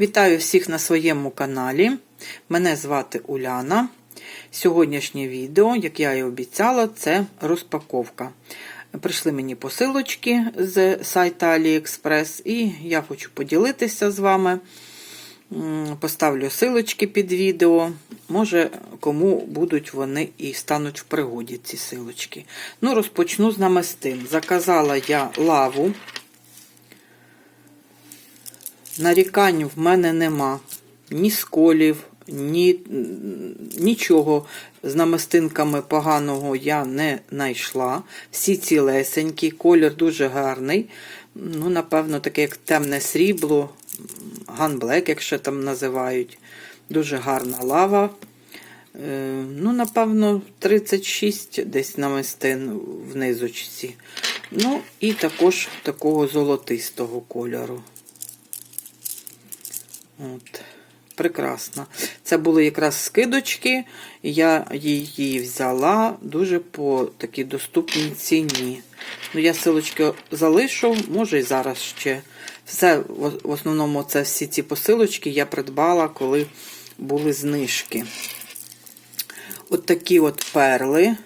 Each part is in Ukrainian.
Вітаю всіх на своєму каналі. Мене звати Уляна. Сьогоднішнє відео, як я і обіцяла, це розпаковка. Прийшли мені посилочки з сайту AliExpress, і я хочу поділитися з вами. Поставлю силочки під відео. Може, кому будуть вони і стануть в пригоді ці силочки. Ну, розпочну з намистин. Заказала я лаву. Нарікань в мене нема. Ні сколів, ні, нічого з намистинками поганого я не знайшла. Всі цілесенькі, колір дуже гарний. Ну, напевно, таке як темне срібло, ганблек, якщо там називають. Дуже гарна лава. Е, Ну, напевно, 36 десь намистин в низочці. Ну, і також такого золотистого кольору. От. Прекрасно. Це були якраз скидочки, я її взяла дуже по такій доступній ціні. Ну, Я силочки залишу, може і зараз ще. Все, в основному, це всі ці посилочки я придбала, коли були знижки. От такі от перли.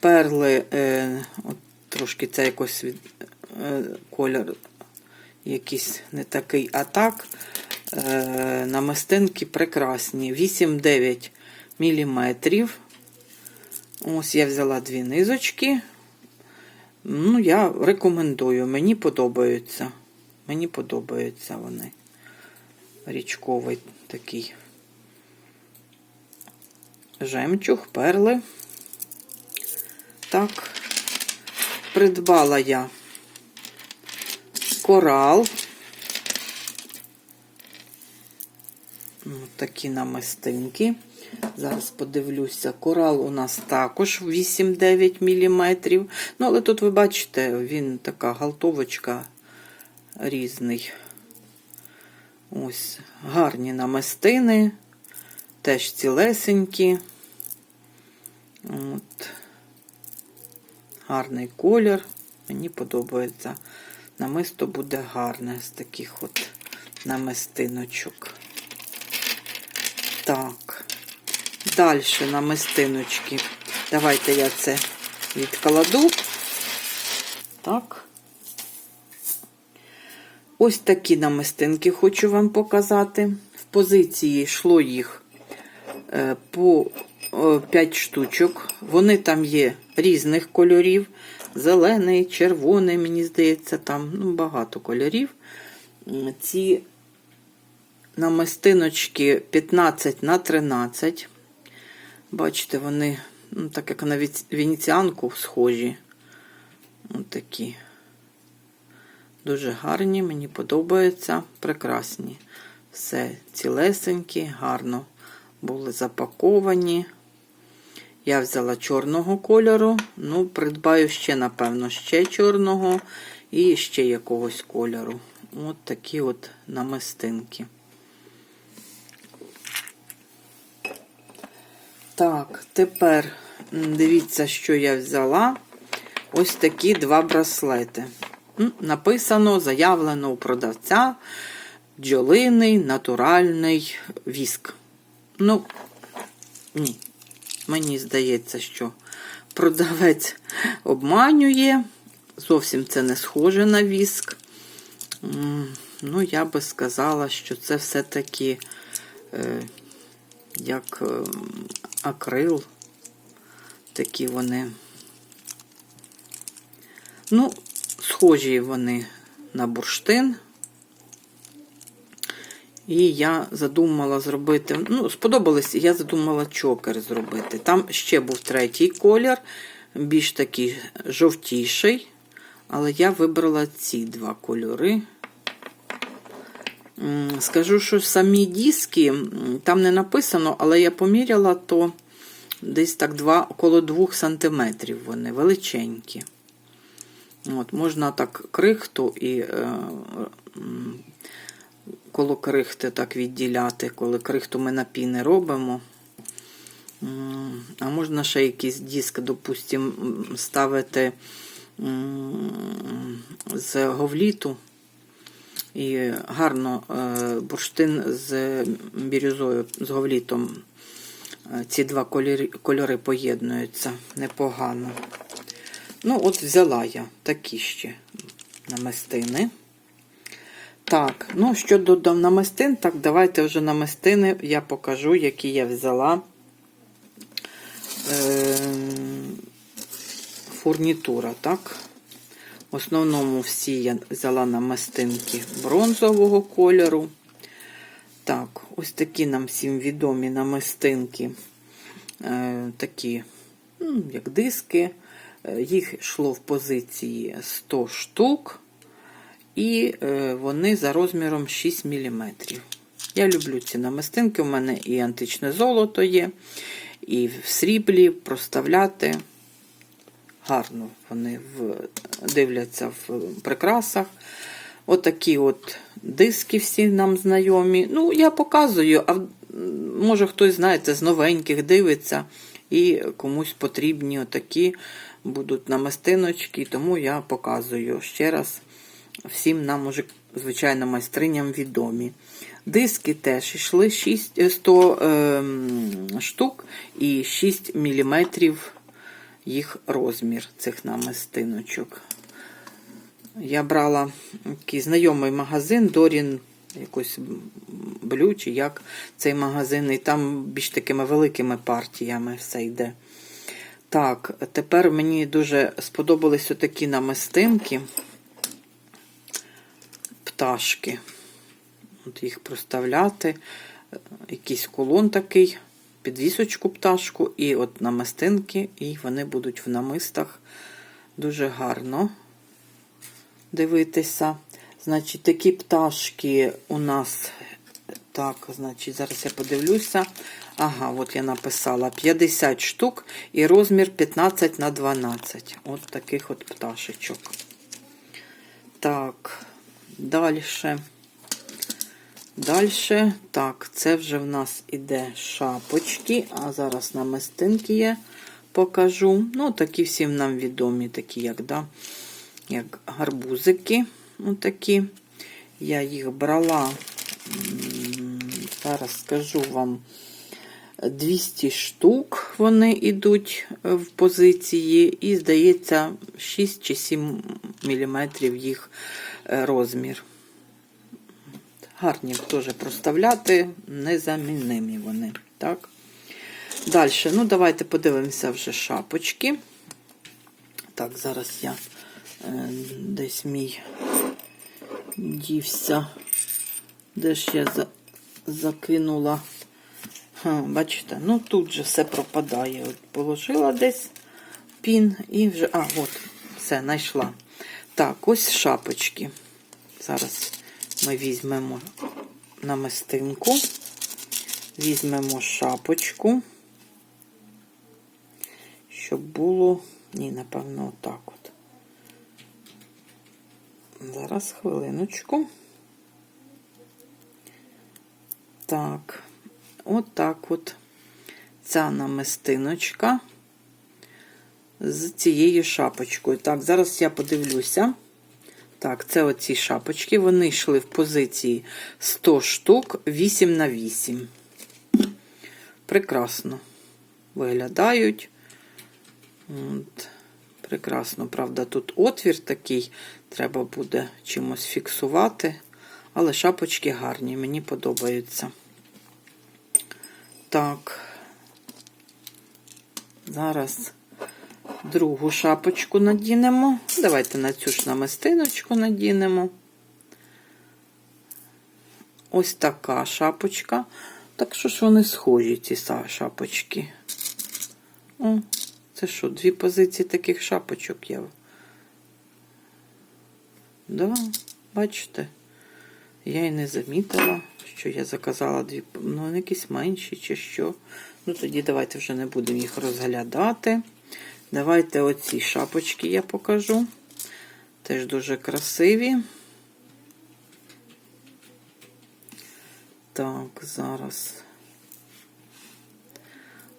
Перли, е, от трошки це якось від, е, колір якийсь не такий, а так. Е, намистинки прекрасні. 8-9 мм. Ось я взяла дві низочки. Ну, я рекомендую, мені подобаються. Мені подобаються вони. Річковий такий жемчуг, перли. Так, придбала я корал. Такі намистинки. Зараз подивлюся, корал у нас також 8-9 мм. Ну, але тут ви бачите, він така галтовочка різний. Ось, гарні намистини, теж цілесенькі. От. Гарний колір. Мені подобається. Намисто буде гарне з таких от намистиночок. Так, далі намистиночки. Давайте я це відкладу. Так. Ось такі намистинки хочу вам показати. В позиції йшло їх е, по 5 штучок. Вони там є різних кольорів. Зелений, червоний, мені здається, там ну, багато кольорів. Ці намистиночки 15 на 13. Бачите, вони, ну, так як на венеціанку схожі. Ось такі. Дуже гарні, мені подобаються, прекрасні. Все цілесенькі, гарно були запаковані. Я взяла чорного кольору, ну, придбаю ще, напевно, ще чорного і ще якогось кольору. От такі от намистинки. Так, тепер дивіться, що я взяла. Ось такі два браслети. Написано, заявлено у продавця бджолиний натуральний віск. Ну, ні, мені здається, що продавець обманює. Зовсім це не схоже на віск. Ну, я би сказала, що це все-таки е, як е, акрил. Такі вони. Ну, схожі вони на бурштин. І я задумала зробити, ну, сподобалось, я задумала чокер зробити. Там ще був третій колір, більш такий жовтіший. Але я вибрала ці два кольори. Скажу, що самі диски, там не написано, але я поміряла, то десь так 2, около 2 см вони величенькі. От, Можна так крихту і е, коло крихти так відділяти, коли крихту ми на піни робимо. А можна ще якийсь диск, допустимо, ставити з говліту І гарно е, бурштин з бірюзою, з говлітом. Е, Ці два кольори, кольори поєднуються непогано. Ну, от взяла я такі ще намистини. Так, ну щодо до намистин, так, давайте вже намистини я покажу, які я взяла. Е, фурнітура, так? В основному всі я взяла намистинки бронзового кольору. Так, ось такі нам всім відомі намистинки, е, такі, ну, як диски. Е, Їх йшло в позиції 100 штук, і е, вони за розміром 6 мм. Я люблю ці намистинки, у мене і античне золото є, і в сріблі проставляти. Гарно вони в, дивляться в прикрасах. Отакі от диски всі нам знайомі. Ну, я показую, а може хтось, знаєте, з новеньких дивиться, і комусь потрібні отакі будуть намистиночки, тому я показую ще раз. Всім нам уже, звичайно, майстриням відомі. Диски теж йшли 6, е, 100 ем, штук і 6 мм їх розмір цих намистиночок. Я брала такий знайомий магазин Дорін, якось Блю, чи як цей магазин, і там більш такими великими партіями все йде. Так, тепер мені дуже сподобались отакі намистинки, пташки. От їх проставляти, якийсь кулон такий, підвісочку пташку, і от намистинки, і вони будуть в намистах дуже гарно дивитися. Значить, такі пташки у нас, так, значить, зараз я подивлюся. Ага, от я написала 50 штук і розмір 15 на 12. От таких от пташечок. Так, далі. Далі, так, це вже в нас іде шапочки, а зараз намистинки я покажу. Ну, такі всім нам відомі, такі, як, да, як гарбузики. Отакі. Я їх брала, зараз скажу вам, 200 штук вони йдуть в позиції, і, здається, 6 чи 7 мм їх е, розмір. Гарні теж проставляти, незаміннимі вони. Так? Далі, ну давайте подивимося вже шапочки. Так, зараз я е, десь мій дівся. Де ж я за, закинула. Ха, бачите, ну тут же все пропадає. От положила десь пін і вже. А, от, все, знайшла. Так, ось шапочки. Зараз ми візьмемо намистинку, візьмемо шапочку, щоб було, ні, напевно, отак от. Зараз хвилиночку. Так, отак от ця намистиночка з цією шапочкою. Так, зараз я подивлюся. Так, це оці шапочки. Вони йшли в позиції 100 штук 8 на 8. Прекрасно виглядають. От. Прекрасно, правда, тут отвір такий, треба буде чимось фіксувати. Але шапочки гарні, мені подобаються. Так, зараз другу шапочку надінемо. Давайте на цю ж намистиночку надінемо. Ось така шапочка. Так що ж вони схожі, ці шапочки? О, це що, дві позиції таких шапочок є? Да, бачите? Я і не замітила, що я заказала дві, ну, якісь менші чи що. Ну, тоді давайте вже не будемо їх розглядати. Давайте оці шапочки я покажу. Теж дуже красиві. Так, зараз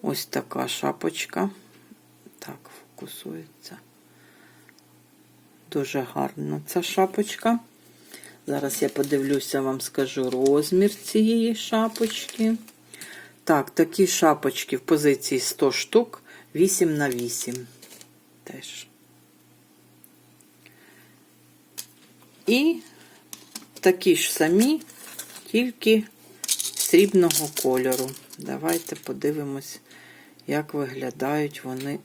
ось така шапочка. Так, фокусується. Дуже гарна ця шапочка. Зараз я подивлюся, вам скажу розмір цієї шапочки. Так, такі шапочки в позиції 100 штук, 8 на 8 теж. І такі ж самі, тільки срібного кольору. Давайте подивимось, як виглядають вони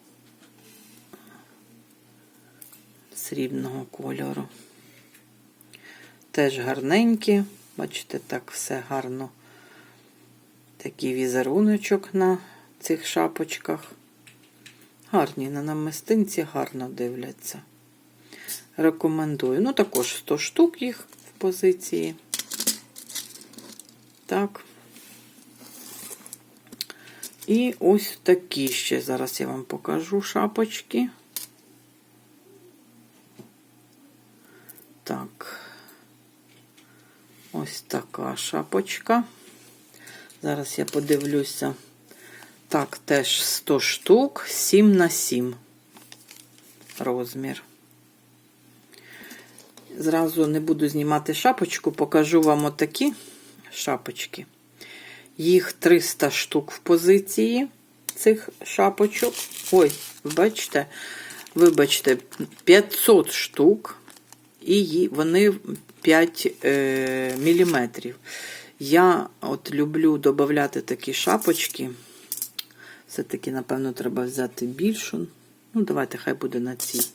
срібного кольору. Теж гарненькі, бачите, так все гарно. Такий візеруночок на цих шапочках. Гарні на намистинці гарно дивляться. Рекомендую. Ну, також 100 штук їх в позиції. Так. І ось такі ще. Зараз я вам покажу шапочки. Так. Ось така шапочка. Зараз я подивлюся. Так, теж 100 штук, 7 на 7 розмір. Зразу не буду знімати шапочку, покажу вам отакі шапочки. Їх 300 штук в позиції цих шапочок. Ой, бачите, вибачте, 500 штук, і вони 5 е, міліметрів. Я от люблю додати такі шапочки. Все-таки, напевно, треба взяти більшу. Ну, давайте, хай буде на цій.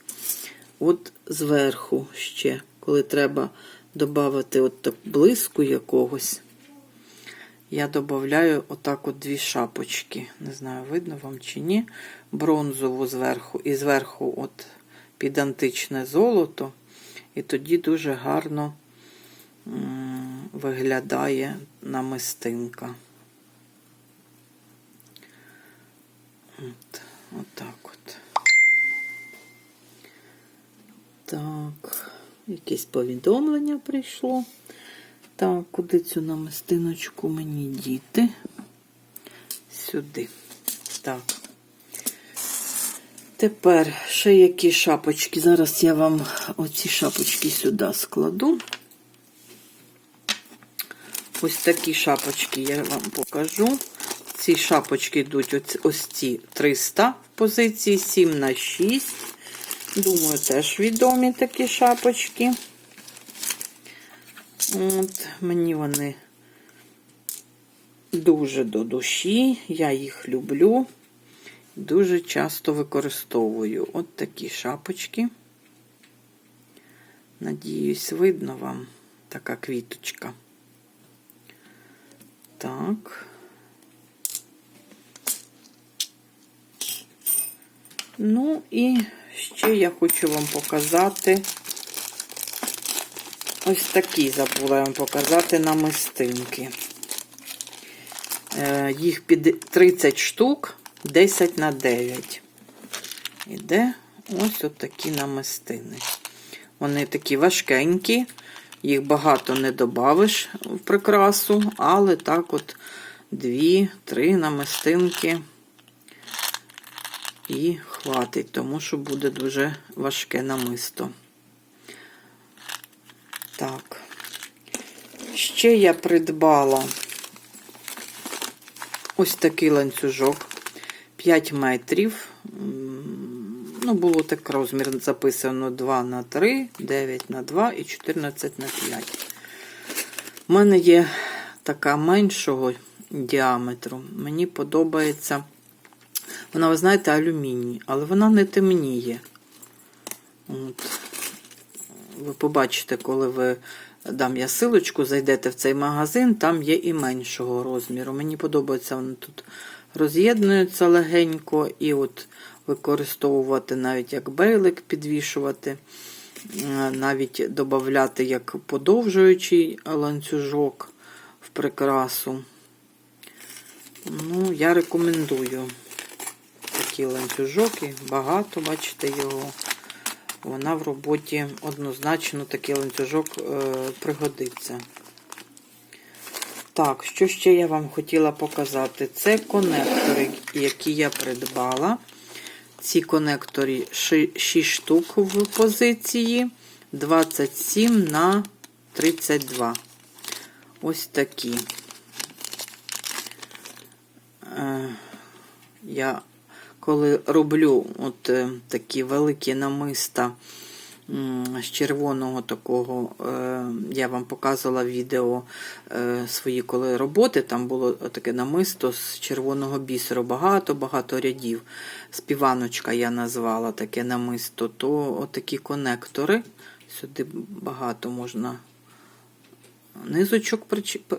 От зверху ще, коли треба додати от так блиску якогось, я додаю отак от дві шапочки. Не знаю, видно вам чи ні. Бронзову зверху і зверху от під античне золото. І тоді дуже гарно виглядає намистинка. От, отак от. Так, якесь повідомлення прийшло. Так, куди цю намистиночку мені діти? Сюди. Так. Тепер ще які шапочки. Зараз я вам оці шапочки сюди складу. Ось такі шапочки я вам покажу. Ці шапочки йдуть ось, ці 300 в позиції, 7 на 6. Думаю, теж відомі такі шапочки. От, Мені вони дуже до душі, я їх люблю. Дуже часто використовую от такі шапочки. Надіюсь, видно вам така квіточка. Так. Ну і ще я хочу вам показати ось такі забула я вам показати намистинки. Е, Їх під 30 штук, 10 на 9. Іде ось от такі намистини. Вони такі важкенькі, їх багато не додавиш в прикрасу, але так от дві-три намистинки і хватить, тому що буде дуже важке намисто. Так. Ще я придбала ось такий ланцюжок 5 метрів. Ну, було так розмір записано 2 на 3, 9 на 2 і 14 на 5. У мене є така меншого діаметру. Мені подобається. Вона, ви знаєте, алюміній, але вона не темніє. От. Ви побачите, коли ви дам я силочку, зайдете в цей магазин, там є і меншого розміру. Мені подобається, вони тут роз'єднуються легенько, і от використовувати навіть як бейлик, підвішувати, навіть додати як подовжуючий ланцюжок в прикрасу. Ну, я рекомендую такі ланцюжок, і багато, бачите, його. Вона в роботі однозначно такий ланцюжок е, пригодиться. Так, що ще я вам хотіла показати? Це конектори, які я придбала. Ці конектори 6 штук в позиції 27 на 32. Ось такі. Е, Я коли роблю от е, такі великі намиста з червоного такого, е, я вам показувала відео е, свої коли роботи, там було таке намисто з червоного бісеру, багато-багато рядів. Співаночка я назвала таке намисто, то отакі конектори. Сюди багато можна низочок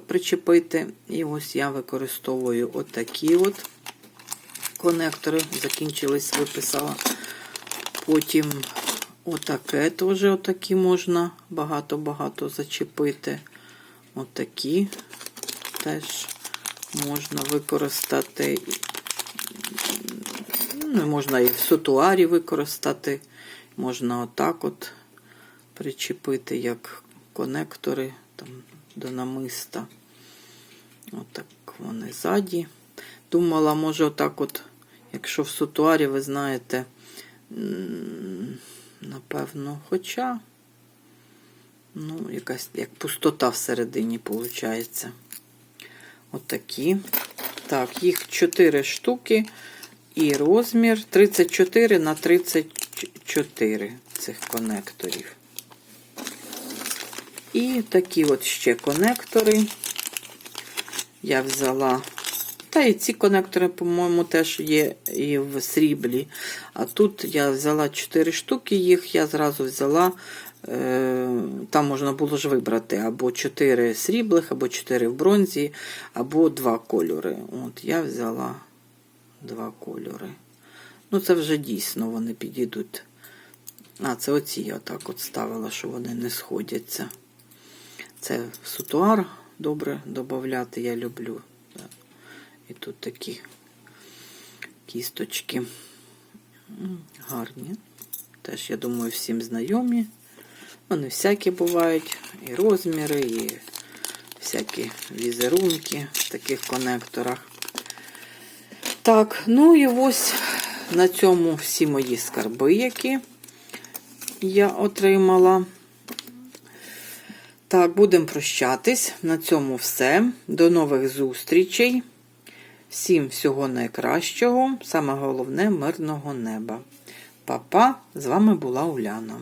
причепити. І ось я використовую отакі от конектори. Закінчились, виписала. Потім отаке теж отакі можна багато-багато зачепити. Отакі теж можна використати. Ну, можна і в сутуарі використати. Можна отак от причепити, як конектори там, до намиста. Отак вони ззаді. Думала, може, отак от, якщо в сутуарі, ви знаєте, напевно, хоча, ну, якась як пустота всередині виходить. Отакі. Так, їх 4 штуки і розмір 34 на 34 цих конекторів. І такі от ще конектори. Я взяла. Та і ці конектори, по-моєму, теж є і в сріблі. А тут я взяла 4 штуки їх, я зразу взяла. е, Там можна було ж вибрати або 4 сріблих, або 4 в бронзі, або 2 кольори. От я взяла 2 кольори. Ну, це вже дійсно вони підійдуть. А, це оці я так от ставила, що вони не сходяться. Це сутуар добре додати, я люблю. І тут такі кісточки гарні. Теж, я думаю, всім знайомі. Вони всякі бувають, і розміри, і всякі візерунки в таких конекторах. Так, ну і ось на цьому всі мої скарби, які я отримала. Так, будемо прощатись. На цьому все. До нових зустрічей. Всім всього найкращого. Саме головне мирного неба. Па-па, з вами була Уляна.